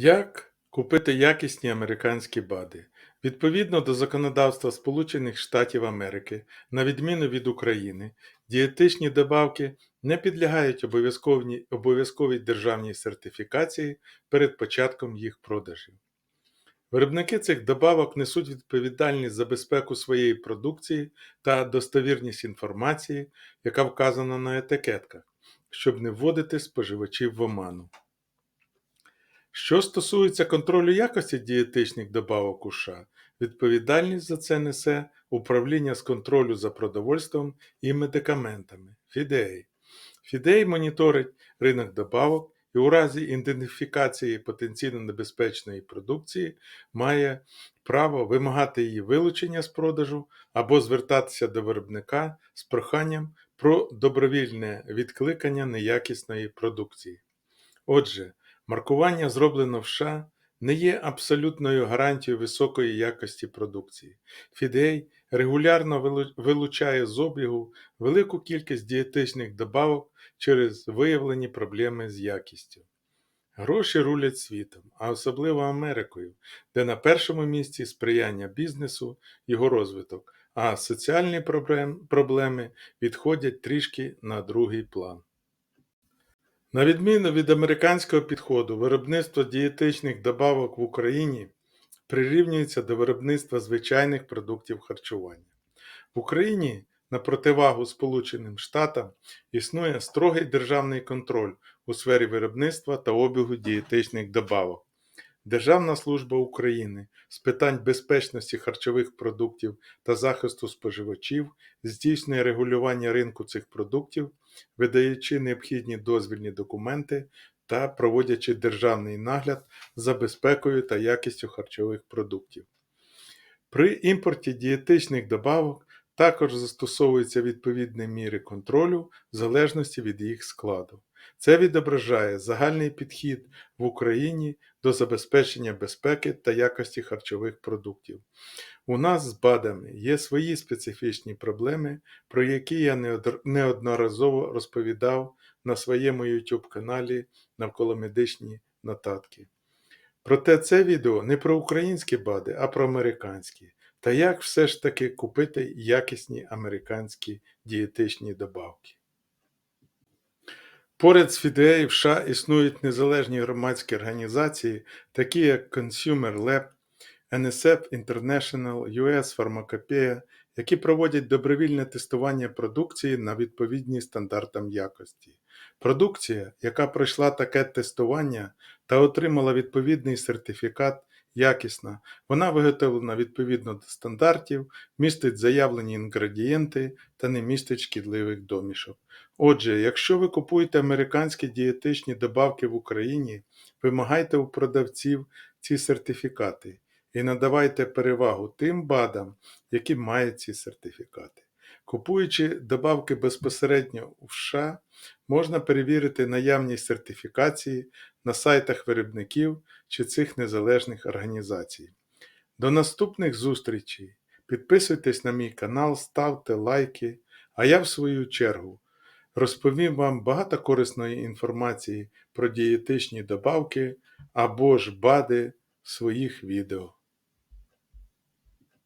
Як купити якісні американські БАДи? Відповідно до законодавства Сполучених Штатів Америки, на відміну від України, дієтичні добавки не підлягають обов'язковій, державній сертифікації перед початком їх продажів. Виробники цих добавок несуть відповідальність за безпеку своєї продукції та достовірність інформації, яка вказана на етикетках, щоб не вводити споживачів в оману. Що стосується контролю якості дієтичних добавок у США, відповідальність за це несе Управління з контролю за продовольством і медикаментами FDA. FDA моніторить ринок добавок і у разі ідентифікації потенційно небезпечної продукції має право вимагати її вилучення з продажу або звертатися до виробника з проханням про добровільне відкликання неякісної продукції. Отже, маркування, зроблено в США, не є абсолютною гарантією високої якості продукції. FDA регулярно вилучає з обігу велику кількість дієтичних добавок через виявлені проблеми з якістю. Гроші рулять світом, а особливо Америкою, де на першому місці сприяння бізнесу, його розвиток, а соціальні проблем- проблеми відходять трішки на другий план. На відміну від американського підходу, виробництво дієтичних добавок в Україні прирівнюється до виробництва звичайних продуктів харчування. В Україні, на противагу Сполученим Штатам, існує строгий державний контроль у сфері виробництва та обігу дієтичних добавок. Державна служба України з питань безпечності харчових продуктів та захисту споживачів здійснює регулювання ринку цих продуктів, видаючи необхідні дозвільні документи та проводячи державний нагляд за безпекою та якістю харчових продуктів. При імпорті дієтичних добавок також застосовуються відповідні міри контролю в залежності від їх складу. Це відображає загальний підхід в Україні до забезпечення безпеки та якості харчових продуктів. У нас з БАДами є свої специфічні проблеми, про які я неодноразово розповідав на своєму YouTube каналі Навколомедичні нотатки. Проте це відео не про українські БАДи, а про американські. Та як все ж таки купити якісні американські дієтичні добавки. Поряд з FDA в США існують незалежні громадські організації, такі як Consumer Lab, NSF International, US Pharmacopeia, які проводять добровільне тестування продукції на відповідність стандартам якості. Продукція, яка пройшла таке тестування та отримала відповідний сертифікат, якісна, вона виготовлена відповідно до стандартів, містить заявлені інгредієнти та не містить шкідливих домішок. Отже, якщо ви купуєте американські дієтичні добавки в Україні, вимагайте у продавців ці сертифікати і надавайте перевагу тим БАДам, які мають ці сертифікати. Купуючи добавки безпосередньо у США, можна перевірити наявність сертифікації на сайтах виробників чи цих незалежних організацій. До наступних зустрічей! Підписуйтесь на мій канал, ставте лайки, а я в свою чергу розповім вам багато корисної інформації про дієтичні добавки або ж БАДи в своїх відео.